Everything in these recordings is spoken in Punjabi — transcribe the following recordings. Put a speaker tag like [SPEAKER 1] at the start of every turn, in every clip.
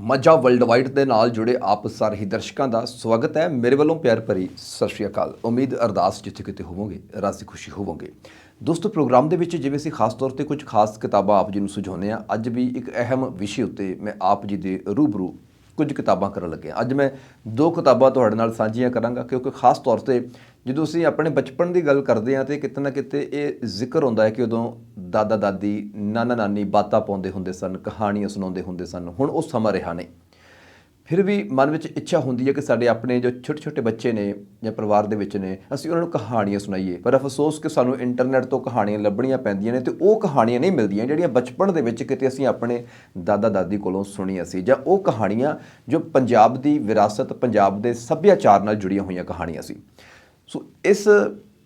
[SPEAKER 1] ਮੱਝਾ ਵਰਲਡ ਵਾਈਡ ਦੇ ਨਾਲ ਜੁੜੇ ਆਪ ਸਾਰੇ ਹੀ ਦਰਸ਼ਕਾਂ ਦਾ ਸਵਾਗਤ ਹੈ। ਮੇਰੇ ਵੱਲੋਂ ਪਿਆਰ ਭਰੀ ਸਤਿ ਸ਼੍ਰੀ ਅਕਾਲ। ਉਮੀਦ ਅਰਦਾਸ ਜਿੱਥੇ ਕਿਤੇ ਹੋਵੋਗੇ, ਰਾਜ਼ੀ ਖੁਸ਼ੀ ਹੋਵੋਗੇ। ਦੋਸਤੋ, ਪ੍ਰੋਗਰਾਮ ਦੇ ਵਿੱਚ ਜਿਵੇਂ ਅਸੀਂ ਖਾਸ ਤੌਰ ਤੇ ਕੁਝ ਖਾਸ ਕਿਤਾਬਾਂ ਆਪ ਜੀ ਨੂੰ ਸੁਝਾਉਂਦੇ ਆ ਅੱਜ ਵੀ ਇੱਕ ਅਹਿਮ ਵਿਸ਼ੇ ਉੱਤੇ ਮੈਂ ਆਪ ਜੀ ਦੇ ਰੂਬਰੂ ਕੁਝ ਕਿਤਾਬਾਂ ਕਰਨ ਲੱਗਿਆ। ਅੱਜ ਮੈਂ ਦੋ ਕਿਤਾਬਾਂ ਤੁਹਾਡੇ ਨਾਲ ਸਾਂਝੀਆਂ ਕਰਾਂਗਾ, ਕਿਉਂਕਿ ਖਾਸ ਤੌਰ ਤੇ ਜਦੋਂ ਅਸੀਂ ਆਪਣੇ ਬਚਪਨ ਦੀ ਗੱਲ ਕਰਦੇ ਹਾਂ ਤੇ ਕਿਤੇ ਨਾ ਕਿਤੇ ਇਹ ਜ਼ਿਕਰ ਹੁੰਦਾ ਹੈ ਕਿ ਉਦੋਂ ਦਾਦਾ ਦਾਦੀ, ਨਾਨਾ ਨਾਨੀ ਬਾਤਾਂ ਪਾਉਂਦੇ ਹੁੰਦੇ ਸਨ, ਕਹਾਣੀਆਂ ਸੁਣਾਉਂਦੇ ਹੁੰਦੇ ਸਨ। ਹੁਣ ਉਹ ਸਮਾਂ ਰਿਹਾ ਨਹੀਂ। ਫਿਰ ਵੀ ਮਨ ਵਿੱਚ ਇੱਛਾ ਹੁੰਦੀ ਹੈ ਕਿ ਸਾਡੇ ਆਪਣੇ ਜੋ ਛੋਟੇ ਛੋਟੇ ਬੱਚੇ ਨੇ ਜਾਂ ਪਰਿਵਾਰ ਦੇ ਵਿੱਚ ਨੇ, ਅਸੀਂ ਉਹਨਾਂ ਨੂੰ ਕਹਾਣੀਆਂ ਸੁਣਾਈਏ। ਪਰ ਅਫਸੋਸ ਕਿ ਸਾਨੂੰ ਇੰਟਰਨੈਟ ਤੋਂ ਕਹਾਣੀਆਂ ਲੱਭਣੀਆਂ ਪੈਂਦੀਆਂ ਨੇ ਤੇ ਉਹ ਕਹਾਣੀਆਂ ਨਹੀਂ ਮਿਲਦੀਆਂ ਜਿਹੜੀਆਂ ਬਚਪਨ ਦੇ ਵਿੱਚ ਕਿਤੇ ਅਸੀਂ ਆਪਣੇ ਦਾਦਾ ਦਾਦੀ ਕੋਲੋਂ ਸੁਣੀਆਂ ਸੀ ਜਾਂ ਉਹ ਕਹਾਣੀਆਂ ਜੋ ਪੰਜਾਬ ਦੀ ਵਿਰਾਸਤ, ਪੰਜਾਬ ਦੇ ਸੱਭਿਆਚਾਰ ਨਾਲ ਜੁੜੀਆਂ ਹੋਈਆਂ ਕਹਾਣੀਆਂ ਸੀ। ਸੋ ਇਸ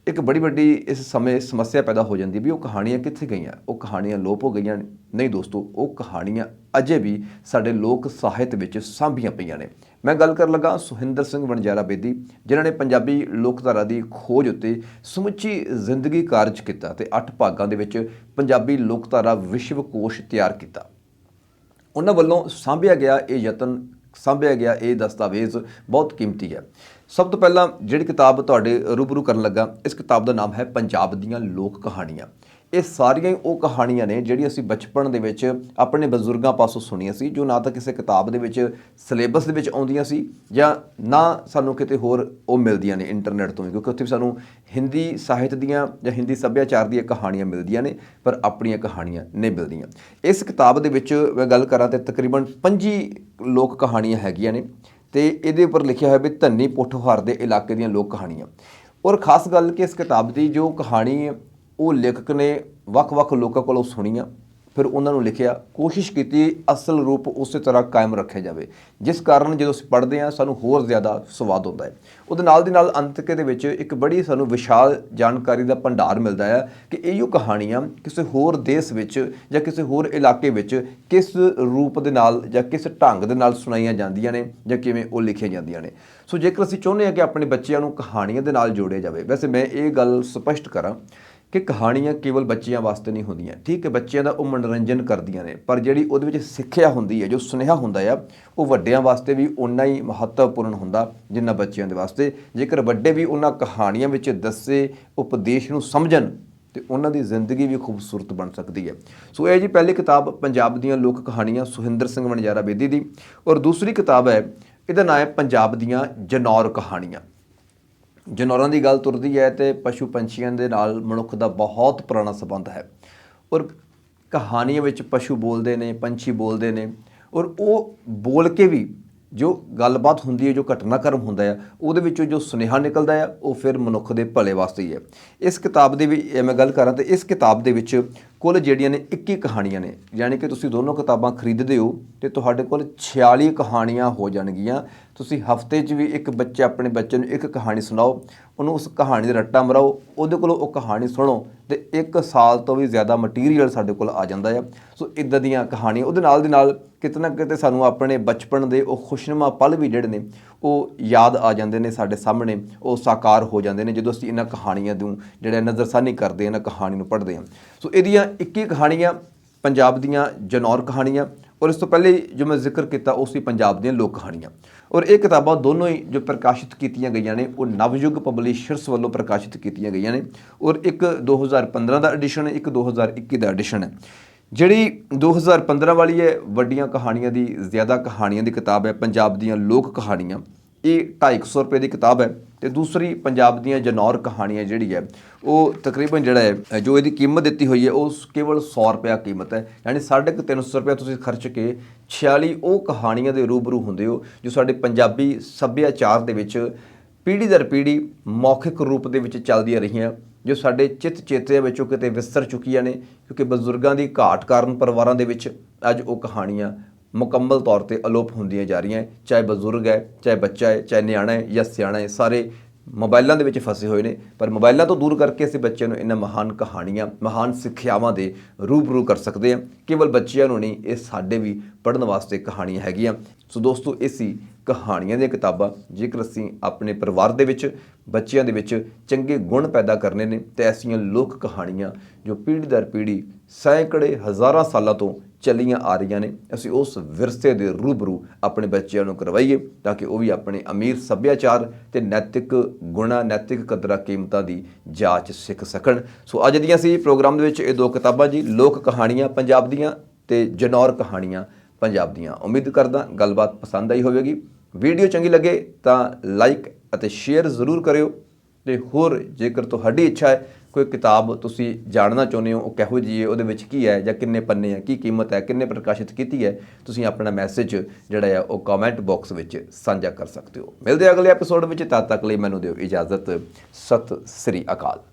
[SPEAKER 1] ਇੱਕ ਬੜੀ ਵੱਡੀ ਇਸ ਸਮੇਂ ਸਮੱਸਿਆ ਪੈਦਾ ਹੋ ਜਾਂਦੀ ਵੀ ਉਹ ਕਹਾਣੀਆਂ ਕਿੱਥੇ ਗਈਆਂ? ਉਹ ਕਹਾਣੀਆਂ ਲੋਪ ਹੋ ਗਈਆਂ। ਨੇ? ਨਹੀਂ ਦੋਸਤੋ, ਉਹ ਕਹਾਣੀਆਂ ਅਜੇ ਵੀ ਸਾਡੇ ਲੋਕ ਸਾਹਿਤ ਵਿੱਚ ਸਾਂਭੀਆਂ ਪਈਆਂ ਨੇ। ਮੈਂ ਗੱਲ ਕਰਨ ਲੱਗਾ ਸੁਹਿੰਦਰ ਸਿੰਘ ਵਣਜਾਰਾ ਬੇਦੀ, ਜਿਨ੍ਹਾਂ ਨੇ ਪੰਜਾਬੀ ਲੋਕਧਾਰਾ ਦੀ ਖੋਜ ਉੱਤੇ ਸਮੁੱਚੀ ਜ਼ਿੰਦਗੀ ਕਾਰਜ ਕੀਤਾ ਤੇ 8 ਭਾਗਾਂ ਦੇ ਵਿੱਚ ਪੰਜਾਬੀ ਲੋਕਧਾਰਾ ਵਿਸ਼ਵ ਕੋਸ਼ ਤਿਆਰ ਕੀਤਾ। ਉਹਨਾਂ ਵੱਲੋਂ ਸਾਂਭਿਆ ਗਿਆ ਇਹ ਯਤਨ, ਸਾਂਭਿਆ ਗਿਆ ਇਹ ਦਸਤਾਵੇਜ਼ ਬਹੁਤ ਕੀਮਤੀ ਹੈ। ਸਭ ਤੋਂ ਪਹਿਲਾਂ ਜਿਹੜੀ ਕਿਤਾਬ ਤੁਹਾਡੇ ਰੂਬਰੂ ਕਰਨ ਲੱਗਾ, ਇਸ ਕਿਤਾਬ ਦਾ ਨਾਮ ਹੈ ਪੰਜਾਬ ਦੀਆਂ ਲੋਕ ਕਹਾਣੀਆਂ। ਇਹ ਸਾਰੀਆਂ ਹੀ ਉਹ ਕਹਾਣੀਆਂ ਨੇ ਜਿਹੜੀ ਅਸੀਂ ਬਚਪਨ ਦੇ ਵਿੱਚ ਆਪਣੇ ਬਜ਼ੁਰਗਾਂ ਪਾਸੋਂ ਸੁਣੀਆਂ ਸੀ, ਜੋ ਨਾ ਤਾਂ ਕਿਸੇ ਕਿਤਾਬ ਦੇ ਵਿੱਚ, ਸਿਲੇਬਸ ਦੇ ਵਿੱਚ ਆਉਂਦੀਆਂ ਸੀ ਜਾਂ ਨਾ ਸਾਨੂੰ ਕਿਤੇ ਹੋਰ ਉਹ ਮਿਲਦੀਆਂ ਨੇ ਇੰਟਰਨੈਟ ਤੋਂ ਕਿਉਂਕਿ ਉੱਥੇ ਵੀ ਸਾਨੂੰ ਹਿੰਦੀ ਸਾਹਿਤ ਦੀਆਂ ਜਾਂ ਹਿੰਦੀ ਸੱਭਿਆਚਾਰ ਦੀਆਂ ਕਹਾਣੀਆਂ ਮਿਲਦੀਆਂ ਨੇ, ਪਰ ਆਪਣੀਆਂ ਕਹਾਣੀਆਂ ਨਹੀਂ ਮਿਲਦੀਆਂ। ਇਸ ਕਿਤਾਬ ਦੇ ਵਿੱਚ ਮੈਂ ਗੱਲ ਕਰਾਂ ਤੇ ਤਕਰੀਬਨ 25 ਲੋਕ ਕਹਾਣੀਆਂ ਹੈਗੀਆਂ ਨੇ। ਤੇ ਇਹਦੇ ਉੱਪਰ ਲਿਖਿਆ ਹੋਇਆ ਵੀ ਧੰਨੀ ਪੋਠੋਹਾਰ ਦੇ ਇਲਾਕੇ ਦੀਆਂ ਲੋਕ ਕਹਾਣੀਆਂ। ਔਰ ਖਾਸ ਗੱਲ ਕਿ ਇਸ ਕਿਤਾਬ ਦੀ ਜੋ ਕਹਾਣੀ ਹੈ, ਉਹ ਲੇਖਕ ਨੇ ਵੱਖ-ਵੱਖ ਲੋਕਾਂ ਕੋਲੋਂ ਸੁਣੀਆਂ। ਫਿਰ ਉਹਨਾਂ ਨੂੰ ਲਿਖਿਆ, ਕੋਸ਼ਿਸ਼ ਕੀਤੀ ਅਸਲ ਰੂਪ ਉਸੇ ਤਰ੍ਹਾਂ ਕਾਇਮ ਰੱਖਿਆ ਜਾਵੇ। ਜਿਸ ਕਾਰਨ ਜਦੋਂ ਅਸੀਂ ਪੜ੍ਹਦੇ ਹਾਂ, ਸਾਨੂੰ ਹੋਰ ਜ਼ਿਆਦਾ ਸਵਾਦ ਹੁੰਦਾ ਹੈ। ਉਹਦੇ ਨਾਲ ਦੀ ਨਾਲ ਅੰਤਕੇ ਦੇ ਵਿੱਚ ਇੱਕ ਬੜੀ ਸਾਨੂੰ ਵਿਸ਼ਾਲ ਜਾਣਕਾਰੀ ਦਾ ਭੰਡਾਰ ਮਿਲਦਾ ਹੈ ਕਿ ਇਹੋ ਕਹਾਣੀਆਂ ਕਿਸੇ ਹੋਰ ਦੇਸ਼ ਵਿੱਚ ਜਾਂ ਕਿਸੇ ਹੋਰ ਇਲਾਕੇ ਵਿੱਚ ਕਿਸ ਰੂਪ ਦੇ ਨਾਲ ਜਾਂ ਕਿਸ ਢੰਗ ਦੇ ਨਾਲ ਸੁਣਾਈਆਂ ਜਾਂਦੀਆਂ ਨੇ ਜਾਂ ਕਿਵੇਂ ਉਹ ਲਿਖੀਆਂ ਜਾਂਦੀਆਂ ਨੇ। ਸੋ ਜੇਕਰ ਅਸੀਂ ਚਾਹੁੰਦੇ ਹਾਂ ਕਿ ਆਪਣੇ ਬੱਚਿਆਂ ਨੂੰ ਕਹਾਣੀਆਂ ਦੇ ਨਾਲ ਜੋੜਿਆ ਜਾਵੇ, ਵੈਸੇ ਮੈਂ ਇਹ ਗੱਲ ਸਪਸ਼ਟ ਕਰਾਂ ਕਿ ਕਹਾਣੀਆਂ ਕੇਵਲ ਬੱਚਿਆਂ ਵਾਸਤੇ ਨਹੀਂ ਹੁੰਦੀਆਂ। ਠੀਕ ਹੈ, ਬੱਚਿਆਂ ਦਾ ਉਹ ਮਨੋਰੰਜਨ ਕਰਦੀਆਂ ਨੇ, ਪਰ ਜਿਹੜੀ ਉਹਦੇ ਵਿੱਚ ਸਿੱਖਿਆ ਹੁੰਦੀ ਹੈ, ਜੋ ਸੁਨੇਹਾ ਹੁੰਦਾ ਆ, ਉਹ ਵੱਡਿਆਂ ਵਾਸਤੇ ਵੀ ਉਨਾ ਹੀ ਮਹੱਤਵਪੂਰਨ ਹੁੰਦਾ ਜਿੰਨਾ ਬੱਚਿਆਂ ਦੇ ਵਾਸਤੇ। ਜੇਕਰ ਵੱਡੇ ਵੀ ਉਹਨਾਂ ਕਹਾਣੀਆਂ ਵਿੱਚ ਦੱਸੇ, ਉਪਦੇਸ਼ ਨੂੰ ਸਮਝਣ, ਤੇ ਉਹਨਾਂ ਦੀ ਜ਼ਿੰਦਗੀ ਵੀ ਖੂਬਸੂਰਤ ਬਣ ਸਕਦੀ ਹੈ। ਸੋ ਇਹ ਜੀ ਪਹਿਲੀ ਕਿਤਾਬ ਪੰਜਾਬ ਦੀਆਂ ਲੋਕ ਕਹਾਣੀਆਂ, ਸੁਹਿੰਦਰ ਸਿੰਘ ਵਣਜਾਰਾ ਬੇਦੀ ਦੀ। ਔਰ ਦੂਸਰੀ ਕਿਤਾਬ ਹੈ, ਇਹਦਾ ਨਾਮ ਹੈ ਪੰਜਾਬ ਦੀਆਂ ਜਨੌਰ ਕਹਾਣੀਆਂ। ਜਨੌਰਾਂ ਦੀ ਗੱਲ ਤੁਰਦੀ ਹੈ ਤੇ ਪਸ਼ੂ ਪੰਛੀਆਂ ਦੇ ਨਾਲ ਮਨੁੱਖ ਦਾ ਬਹੁਤ ਪੁਰਾਣਾ ਸੰਬੰਧ ਹੈ। ਔਰ ਕਹਾਣੀਆਂ ਵਿੱਚ ਪਸ਼ੂ ਬੋਲਦੇ ਨੇ, ਪੰਛੀ ਬੋਲਦੇ ਨੇ। ਔਰ ਉਹ ਬੋਲ ਕੇ ਵੀ ਜੋ ਗੱਲਬਾਤ ਹੁੰਦੀ ਹੈ, ਜੋ ਘਟਨਾਕ੍ਰਮ ਹੁੰਦਾ ਹੈ, ਉਹਦੇ ਵਿੱਚੋਂ ਜੋ ਸੁਨੇਹਾ ਨਿਕਲਦਾ ਹੈ, ਉਹ ਫਿਰ ਮਨੁੱਖ ਦੇ ਭਲੇ ਵਾਸਤੇ ਹੀ ਹੈ। ਇਸ ਕਿਤਾਬ ਦੇ ਵੀ ਮੈਂ ਗੱਲ ਕਰਾਂ ਤੇ ਇਸ ਕਿਤਾਬ ਦੇ ਵਿੱਚ ਕੁੱਲ ਜਿਹੜੀਆਂ ਨੇ 21 ਕਹਾਣੀਆਂ ਨੇ, ਯਾਨੀ ਕਿ ਤੁਸੀਂ ਦੋਨੋਂ ਕਿਤਾਬਾਂ ਖਰੀਦਦੇ ਹੋ ਤੇ ਤੁਹਾਡੇ ਕੋਲ 46 ਕਹਾਣੀਆਂ ਹੋ ਜਾਣਗੀਆਂ। ਤੁਸੀਂ ਹਫ਼ਤੇ 'ਚ ਵੀ ਇੱਕ ਬੱਚੇ, ਆਪਣੇ ਬੱਚੇ ਨੂੰ ਇੱਕ ਕਹਾਣੀ ਸੁਣਾਓ, ਉਹਨੂੰ ਉਸ ਕਹਾਣੀ ਦਾ ਰੱਟਾ ਮਰਾਓ, ਉਹਦੇ ਕੋਲੋਂ ਉਹ ਕਹਾਣੀ ਸੁਣੋ ਤੇ ਇੱਕ ਸਾਲ ਤੋਂ ਵੀ ਜ਼ਿਆਦਾ ਮਟੀਰੀਅਲ ਸਾਡੇ ਕੋਲ ਆ ਜਾਂਦਾ ਹੈ ਸੋ ਇਦਾਂ ਦੀਆਂ ਕਹਾਣੀਆਂ, ਉਹਦੇ ਨਾਲ ਦੇ ਨਾਲ ਕਿਤੇ ਨਾ ਕਿਤੇ ਸਾਨੂੰ ਆਪਣੇ ਬਚਪਨ ਦੇ ਉਹ ਖੁਸ਼ਨੁਮਾ ਪਲ ਵੀ ਜਿਹੜੇ ਨੇ, ਉਹ ਯਾਦ ਆ ਜਾਂਦੇ ਨੇ ਸਾਡੇ ਸਾਹਮਣੇ, ਉਹ ਸਾਕਾਰ ਹੋ ਜਾਂਦੇ ਨੇ ਜਦੋਂ ਅਸੀਂ ਇਹਨਾਂ ਕਹਾਣੀਆਂ ਨੂੰ, ਜਿਹੜਾ ਨਜ਼ਰਸਾਨੀ ਕਰਦੇ ਹਾਂ ਇਹਨਾਂ ਕਹਾਣੀ ਨੂੰ ਪੜ੍ਹਦੇ ਹਾਂ ਸੋ ਇਹਦੀਆਂ 21 ਕਹਾਣੀਆਂ ਪੰਜਾਬ ਦੀਆਂ, ਜਨੌਰ ਕਹਾਣੀਆਂ ਔਰ ਇਸ ਤੋਂ ਪਹਿਲੇ ਜੋ ਮੈਂ ਜ਼ਿਕਰ ਕੀਤਾ ਉਹ ਸੀ ਪੰਜਾਬ ਦੀਆਂ ਲੋਕ ਕਹਾਣੀਆਂ। ਔਰ ਇਹ ਕਿਤਾਬਾਂ ਦੋਨੋਂ ਹੀ ਜੋ ਪ੍ਰਕਾਸ਼ਿਤ ਕੀਤੀਆਂ ਗਈਆਂ ਨੇ, ਉਹ ਨਵਯੁੱਗ ਪਬਲਿਸ਼ਰਸ ਵੱਲੋਂ ਪ੍ਰਕਾਸ਼ਿਤ ਕੀਤੀਆਂ ਗਈਆਂ ਨੇ ਔਰ ਇੱਕ 2015 ਦਾ ਐਡੀਸ਼ਨ ਹੈ, ਇੱਕ 2021 ਦਾ ਐਡੀਸ਼ਨ ਹੈ। ਜਿਹੜੀ 2015 ਵਾਲੀ ਹੈ ਵੱਡੀਆਂ ਕਹਾਣੀਆਂ ਦੀ, ਜ਼ਿਆਦਾ ਕਹਾਣੀਆਂ ਦੀ ਕਿਤਾਬ ਹੈ, ਪੰਜਾਬ ਦੀਆਂ ਲੋਕ ਕਹਾਣੀਆਂ, ਇਹ 250 ਰੁਪਏ ਦੀ ਕਿਤਾਬ ਹੈ। ਤੇ ਦੂਸਰੀ ਪੰਜਾਬ ਦੀਆਂ ਜਨੌਰ ਕਹਾਣੀਆਂ ਜਿਹੜੀ ਹੈ, ਉਹ ਤਕਰੀਬਨ ਜਿਹੜਾ ਹੈ ਜੋ ਇਹਦੀ ਕੀਮਤ ਦਿੱਤੀ ਹੋਈ ਹੈ, ਉਹ ਕੇਵਲ 100 ਰੁਪਿਆ ਕੀਮਤ ਹੈ। ਯਾਨੀ 350 ਰੁਪਏ ਤੁਸੀਂ ਖਰਚ ਕੇ 46 ਉਹ ਕਹਾਣੀਆਂ ਦੇ ਰੂਬਰੂ ਹੁੰਦੇ ਹੋ, ਜੋ ਸਾਡੇ ਪੰਜਾਬੀ ਸੱਭਿਆਚਾਰ ਦੇ ਵਿੱਚ ਪੀੜ੍ਹੀ ਦਰ ਪੀੜ੍ਹੀ ਮੌਖਿਕ ਰੂਪ ਦੇ ਵਿੱਚ ਚੱਲਦੀਆਂ ਰਹੀਆਂ, ਜੋ ਸਾਡੇ ਚਿੱਤ ਚੇਤੇ ਵਿੱਚੋਂ ਕਿਤੇ ਵਿਸਰ ਚੁੱਕੀਆਂ ਨੇ, ਕਿਉਂਕਿ ਬਜ਼ੁਰਗਾਂ ਦੀ ਘਾਟ ਕਾਰਨ ਪਰਿਵਾਰਾਂ ਦੇ ਵਿੱਚ ਅੱਜ ਉਹ ਕਹਾਣੀਆਂ ਮੁਕੰਮਲ ਤੌਰ ਤੇ ਅਲੋਪ ਹੁੰਦੀਆਂ ਜਾ ਰਹੀਆਂ ਚਾਹੇ ਬਜ਼ੁਰਗ ਹੈ, ਚਾਹੇ ਬੱਚਾ ਹੈ, ਚਾਹੇ ਨਿਆਣਾ ਹੈ ਜਾਂ ਸਿਆਣਾ ਹੈ, ਸਾਰੇ ਮੋਬਾਈਲਾਂ ਦੇ ਵਿੱਚ ਫਸੇ ਹੋਏ ਨੇ। ਪਰ ਮੋਬਾਈਲਾਂ ਤੋਂ ਦੂਰ ਕਰਕੇ ਅਸੀਂ ਬੱਚਿਆਂ ਨੂੰ ਇਹਨਾਂ ਮਹਾਨ ਕਹਾਣੀਆਂ, ਮਹਾਨ ਸਿੱਖਿਆਵਾਂ ਦੇ ਰੂਬਰੂ ਕਰ ਸਕਦੇ ਹਾਂ। ਕੇਵਲ ਬੱਚਿਆਂ ਨੂੰ ਨਹੀਂ, ਇਹ ਸਾਡੇ ਵੀ ਪੜ੍ਹਨ ਵਾਸਤੇ ਕਹਾਣੀਆਂ ਹੈਗੀਆਂ। ਸੋ ਦੋਸਤੋ, ਇਹ ਸੀ ਕਹਾਣੀਆਂ ਦੀਆਂ ਕਿਤਾਬਾਂ, ਜੇਕਰ ਅਸੀਂ ਆਪਣੇ ਪਰਿਵਾਰ ਦੇ ਵਿੱਚ, ਬੱਚਿਆਂ ਦੇ ਵਿੱਚ ਚੰਗੇ ਗੁਣ ਪੈਦਾ ਕਰਨੇ ਨੇ, ਤੇ ਐਸੀਆਂ ਲੋਕ ਕਹਾਣੀਆਂ ਜੋ ਪੀੜ੍ਹੀ ਦਰ ਪੀੜ੍ਹੀ ਸੈਂਕੜੇ ਹਜ਼ਾਰਾਂ ਸਾਲਾਂ ਤੋਂ ਚੱਲੀਆਂ ਆ ਰਹੀਆਂ ਨੇ, ਅਸੀਂ ਉਸ ਵਿਰਸੇ ਦੇ ਰੂਬਰੂ ਆਪਣੇ ਬੱਚਿਆਂ ਨੂੰ ਕਰਵਾਈਏ ਤਾਂ ਕਿ ਉਹ ਵੀ ਆਪਣੇ ਅਮੀਰ ਸੱਭਿਆਚਾਰ ਤੇ ਨੈਤਿਕ ਗੁਣਾ, ਨੈਤਿਕ ਕਦਰਾਂ, ਕੀਮਤਾਂ ਦੀ ਜਾਂਚ ਸਿੱਖ ਸਕਣ। ਸੋ ਅੱਜ ਦੀਆਂ ਸੀ ਪ੍ਰੋਗਰਾਮ ਦੇ ਵਿੱਚ ਇਹ ਦੋ ਕਿਤਾਬਾਂ ਜੀ, ਲੋਕ ਕਹਾਣੀਆਂ ਪੰਜਾਬ ਦੀਆਂ ਤੇ ਜਨੌਰ ਕਹਾਣੀਆਂ। ਪੰਜਾਬ ਦੀਆਂ ਉਮੀਦ ਕਰਦਾ, ਗੱਲਬਾਤ ਪਸੰਦ ਆਈ ਹੋਵੇਗੀ। ਵੀਡੀਓ ਚੰਗੀ ਲੱਗੇ ਤਾਂ ਲਾਈਕ ਅਤੇ ਸ਼ੇਅਰ ਜ਼ਰੂਰ ਕਰਿਓ ਤੇ ਹੋਰ ਜੇਕਰ ਤੁਹਾਡੀ ਇੱਛਾ ਹੈ, ਕੋਈ ਕਿਤਾਬ ਤੁਸੀਂ ਜਾਣਨਾ ਚਾਹੁੰਦੇ ਹੋ, ਉਹ ਕਿਹੋ ਜਿਹੀ ਹੈ, ਉਹਦੇ ਵਿੱਚ ਕੀ ਹੈ ਜਾਂ ਕਿੰਨੇ ਪੰਨੇ ਹੈ ਕੀ ਕੀਮਤ ਹੈ, ਕਿੰਨੇ ਪ੍ਰਕਾਸ਼ਿਤ ਕੀਤੀ ਹੈ, ਤੁਸੀਂ ਆਪਣਾ ਮੈਸੇਜ ਜਿਹੜਾ ਹੈ ਉਹ ਕਮੈਂਟ ਬਾਕਸ ਵਿੱਚ ਸਾਂਝਾ ਕਰ ਸਕਦੇ ਹੋ। ਮਿਲਦੇ ਅਗਲੇ ਐਪੀਸੋਡ ਵਿੱਚ, ਤਦ ਤੱਕ ਲਈ ਮੈਨੂੰ ਦਿਓ ਇਜਾਜ਼ਤ। ਸਤਿ ਸ੍ਰੀ ਅਕਾਲ।